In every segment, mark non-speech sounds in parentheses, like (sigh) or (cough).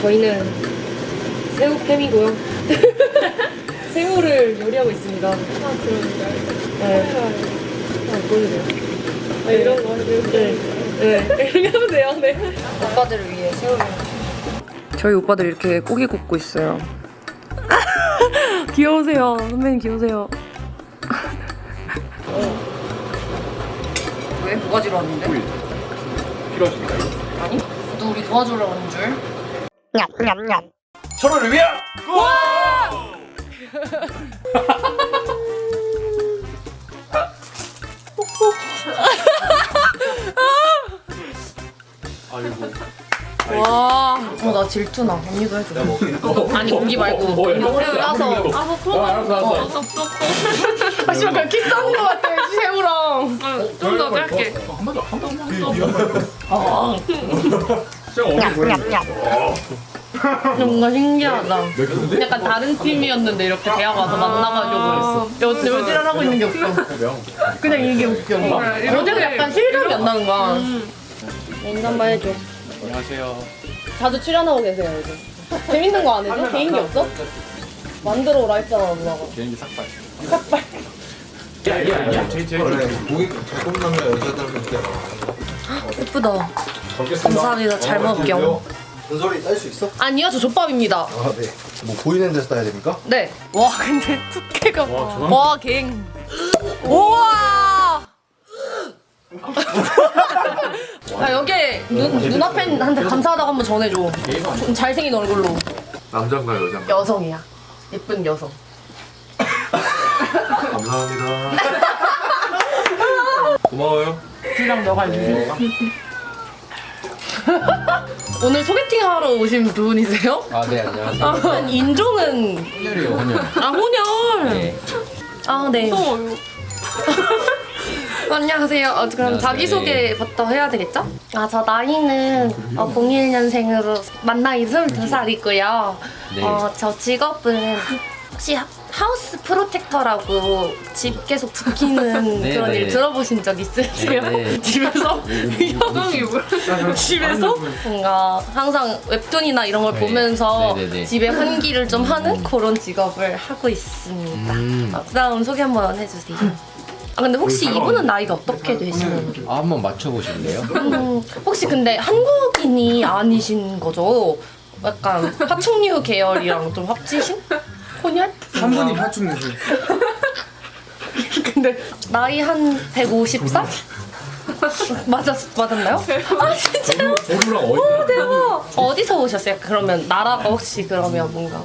저희는 새우팸이고요. (laughs) 새우를 요리하고 있습니다. 아 그러니까요. 네. 아, 보여주세요. 아 이런 거 이렇게. 네. 네. 이렇게 하면 돼요. 네. 오빠들을 위해 새우를. 저희 오빠들 이렇게 고기 굽고 있어요. (laughs) 귀여우세요. 선배님 귀여우세요. 왜? 뭐가 지러 왔는데? 필요하십니까? 아니? 너 우리 도와주러 오는 줄? 서로를 위하여! (laughs) 아이고 와. 어, 나 질투나. 언니도 해줘. 먹긴 아니, 고기 말고. 뭐야? 새우 라서. 아뭐 그런 어, 알았어 알았어 아, 씨발, 그냥 키스하는 거 같아, 새우랑. 좀더 짧게. 한번 더, 한 번만 어디 보여? 뭔가 신기하다. 약간 다른 팀이었는데 이렇게 대학 와서 만나가지고 여, 여지를 하고 있는 게 없어. 그냥 이게 웃겨. 어제는 약간 실감이 안 나는 거야. 인사 한번 해줘. 안녕하세요 자주 출연하고 계세요, 요즘. 재밌는 거 안 해줘? 개인기 없어? 만들어 오라 했잖아, 누나가. 개인기 삭발 삭발. 야야 아니야 제, 제, 원래 고기 잘 굽는 여자들은 이렇게 예쁘다. 먹겠습니다 감사합니다. 잘 먹을게요. 전설이 딸 수 있어? 아니요, 저 족밥입니다. 아 네. 뭐 보이는 데서 따야 됩니까? 네. 와, 근데 두께가. 와, 저런- 와, 갱. 우와! 야, 여기 눈, 눈앞엔한테 감사하다고 한번 전해줘. 좀 잘생긴 얼굴로. 남자인가요 여자인가요? 여성이야. 예쁜 여성. 감사합니다. (laughs) 고마워요. 주랑 너가 해주세요. (laughs) 오늘 소개팅 하러 오신 분이세요? 아, 네, 안녕하세요. 아, 인종은 혼혈이에요, 혼혈. 아 혼혈. 네. 아 네. 어 이거. (laughs) 안녕하세요. 어, 그럼 안녕하세요. 자기소개부터 해야 되겠죠? 아, 저 나이는 어, 01년생으로 만 나이 22살이고요. 네. 어, 저 직업은 혹시 하- 하우스 프로텍터라고 집 계속 지키는 (laughs) 네, 그런 네. 일 들어보신 적 있으세요? 네, 네. (laughs) 집에서? 이 뭐야? 집에서 뭔가 항상 웹툰이나 이런 걸 네. 보면서 네, 네, 네. 집에 환기를 좀 하는 그런 직업을 하고 있습니다. 음. 아, 그다음 소개 한번 해주세요. 아 근데 혹시 이분은 나이가 어떻게 되시는? 아, 한번 맞춰보실래요? 음, 혹시 근데 한국인이 아니신 거죠? 약간 파충류 계열이랑 좀 합치신? 혼혈? 한 분이 파충류세요. (laughs) 근데 나이 한 150살? (laughs) 맞았 맞았나요? 아 진짜요? 얼굴랑 어디 대박. 어디서 오셨어요? 그러면 나라가 혹시 그러면 뭔가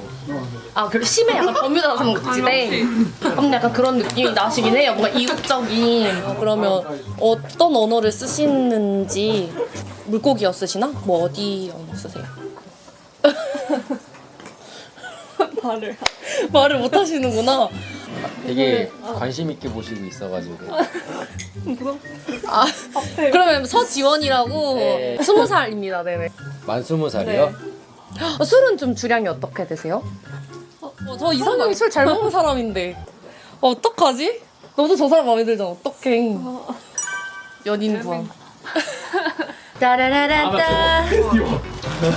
아 그리고 심해 약간 버뮤다 삼국지대 그럼 약간 그런 느낌이 나시긴 해요. 뭔가 이국적인 어, 그러면 어떤 언어를 쓰시는지 물고기어 쓰시나? 뭐 어디 언어 쓰세요? 말을 말을 못 하시는구나. 되게 관심 있게 보시고 있어가지고. 아 그러면 서지원이라고 네. 스무 살입니다. 네네. 만 스무 살이요? 어, 술은 좀 주량이 어떻게 되세요? 어, 저 이상형이 술 잘 먹는 사람인데 어, 어떡하지? 너도 저 사람 마음에 들잖아 어떡해 연인 구함 (laughs) 따라라라따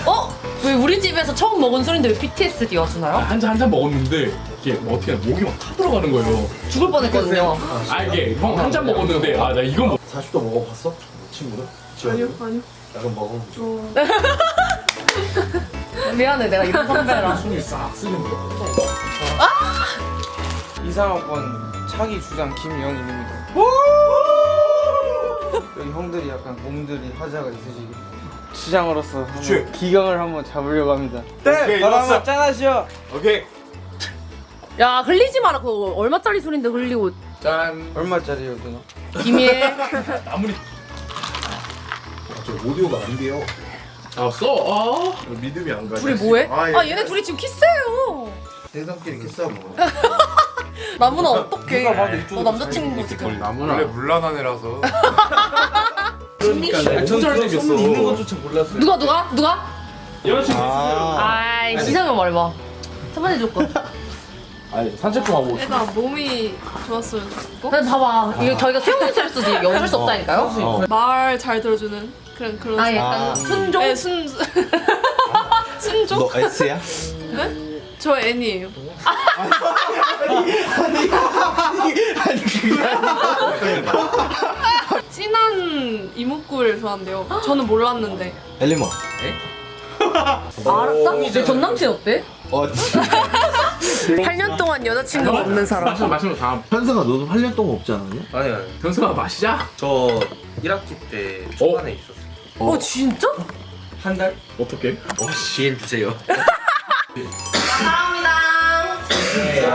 어? 왜 우리 집에서 처음 먹은 술인데 왜 PTSD 와주나요? 한 잔 한 잔 먹었는데 이게 뭐 어떻게 하냐 목이 막 타 들어가는 거예요 죽을 뻔했거든요 아 이게 형 한 잔 먹었는데 아 나 이건 뭐 40도 먹어봤어? 친구들? 아니요 아니요. 약간 먹으면 좀. (laughs) 미안해 내가 이런 선배라 손이 싹 쓰는 거 이상학번 차기 주장 김영인입니다. 여기 형들이 약간 몸들이 하자가 있으시고 주장으로서 한번 기강을 한번 잡으려고 합니다. 좋았어. 한번 짠하시오. 오케이. 야 흘리지 마라 그거 얼마짜리 술인데 흘리고 짠. 얼마짜리요 누나? 비밀 (laughs) 아무리 아, 저 오디오가 안 돼요. 아써 믿음이 안 가요. 둘이 뭐해? 아, 예. 아 얘네 둘이 지금 키스해요 대상끼리 키스하고. (laughs) 뭐. 나무나 어떡해 너 남자친구 지금 원래 물란한 애라서. (laughs) 그러니까 전설 생겼어 있는 것조차 몰랐어요. 누가 누가 누가? 여자친구 아, 아이 이상형 말봐 첫 번째 조건 (laughs) 아니 산책 좀 하고 애가 몸이 좋았으면 좋겠고 근데 봐봐 이거 저희가 수영이 할 수도 이게 어쩔 수 없다니까요 말잘 들어주는 그런 그런. 아 약간 아. 순종? 네, 순 쪽? 너 (laughs) S야? 네? 저 N이에요. (laughs) 진한 이목구를 좋아한대요. 저는 몰랐는데. 엘리머. 알았다? 내 전 남친 어때? 어, 8년 동안 여자친구가 없는 사람. 마시면 마시면 다 현승아 너도 8년 동안 없지 않았냐? 아니 아니 현수가 마시자. 저 1학기 때 초반에 있었어요 어 진짜? 한 달? 어떻게? 어 시일 주세요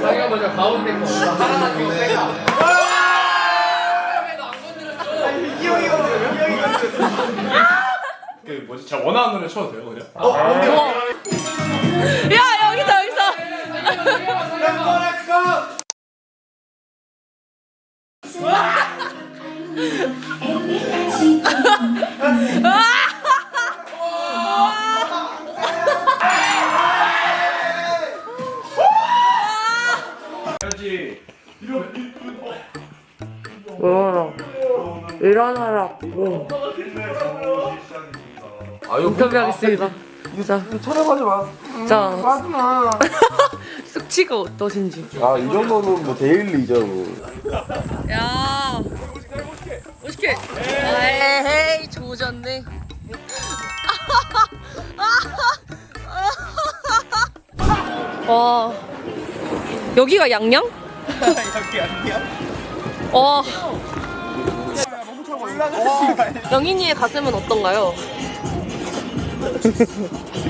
자기가 먼저 가운데 거 하나 더 빼가. 그 뭐지? 제가 원하는 노래 쳐도 돼요 그냥? 야 여기서 여기서. 일어나라. 인터뷰하겠습니다. 자, 촬영하지 마. 자, 하지 마. 숙취가 어떠신지. 아, 이 정도는 뭐 데일리죠. 뭐. 야, 멋있게. 에헤이, 조졌네. (laughs) 와, 여기가 양양? (laughs) 여기 양양? 와. 영인이의 가슴은 어떤가요?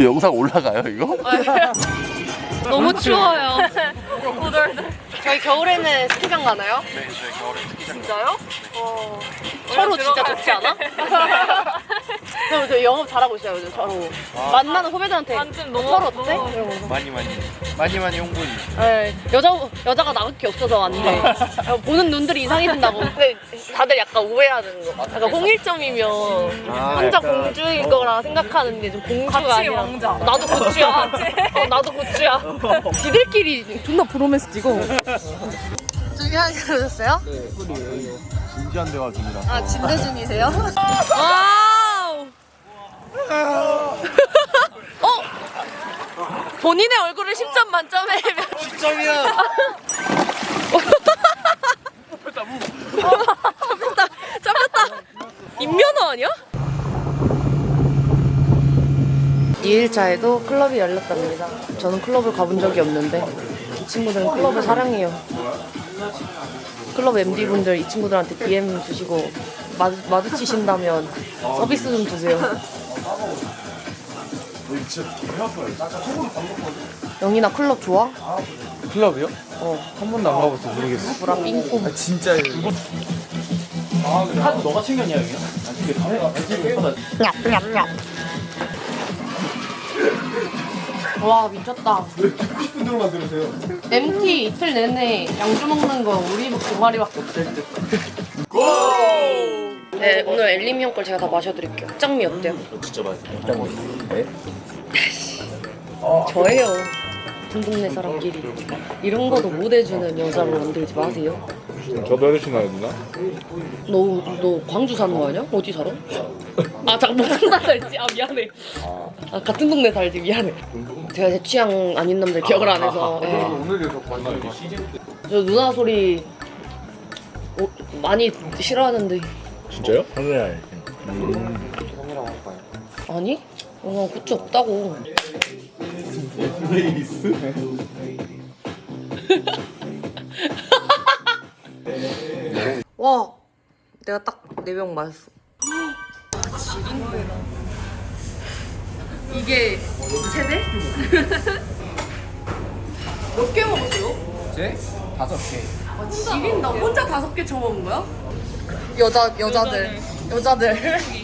영상 올라가요, 이거? (laughs) 너무 추워요. 저희 겨울에는 스키장 가나요? 네 저희 겨울에 스키장 진짜요? 어. 서로 진짜 좋지 않아? (laughs) 그럼 저 영업 잘하고 있어요, 요즘 서로. 만나는 후배들한테 서로 어때? 이러면서. 많이 많이 많이 많이 홍보해 네, 여자 여자가 나갈 게 없어서 안 돼. (laughs) 보는 눈들이 이상해진다고. (laughs) 근데 다들 약간 오해하는 거. 약간 홍일점이면 혼자 공주일 거라 생각하는데 좀 공주가 아니라. 나도 고추야. 어, 나도 고추야. (laughs) 지들끼리 존나 브로맨스 찍어. 준비하게 그러셨어요? 진지한 대화 중이라. 아 진대 중이세요? 와우. 어? 본인의 얼굴을 10점 만점에 10점이야. 잡혔다. 잡혔다. 인면허 아니야? 2일차에도 클럽이 열렸답니다. 저는 클럽을 가본 적이 없는데 이 친구들은 클럽을 사랑해요. 클럽 MD분들 이 친구들한테 DM 주시고 마주, 마주치신다면 서비스 좀 주세요. 영희나 클럽 좋아? 클럽이요? 어. 한 번도 안 가봐서 모르겠어. 브라 삥뽕. 진짜예요. 와 미쳤다. 분들만 들으세요. MT 이틀 내내 양주 먹는 거 우리 두 마리밖에 없을 듯. 네 오늘 엘리미 형걸 제가 다 마셔드릴게요. 짱미 어때요? 진짜 맛있어. 네? 저예요. 같은 동네 사람끼리 이런 거도 못 해주는 여자로 만들지 마세요. 저도 해주시나요 누나? 너, 너 광주 사는 거 아니야? 어디 살아? 아, 잠깐 무슨 나라 살지? 아, 미안해. 아, 같은 동네 살지, 미안해. 제가 제 취향 아닌 남들 기억을 안 해서. 예. 오늘에서 관심 저 누나 소리 어, 많이 싫어하는데. 진짜요? 아니? 어, 굿즈 없다고. (laughs) 와, 내가 딱 네 병 마셨어. (gasps) 이게 세대? (laughs) 몇 개 먹었어요? 제 다섯 개. 지린다. 혼자 다섯 개 처먹은 거야? 여자 여자들. 여자들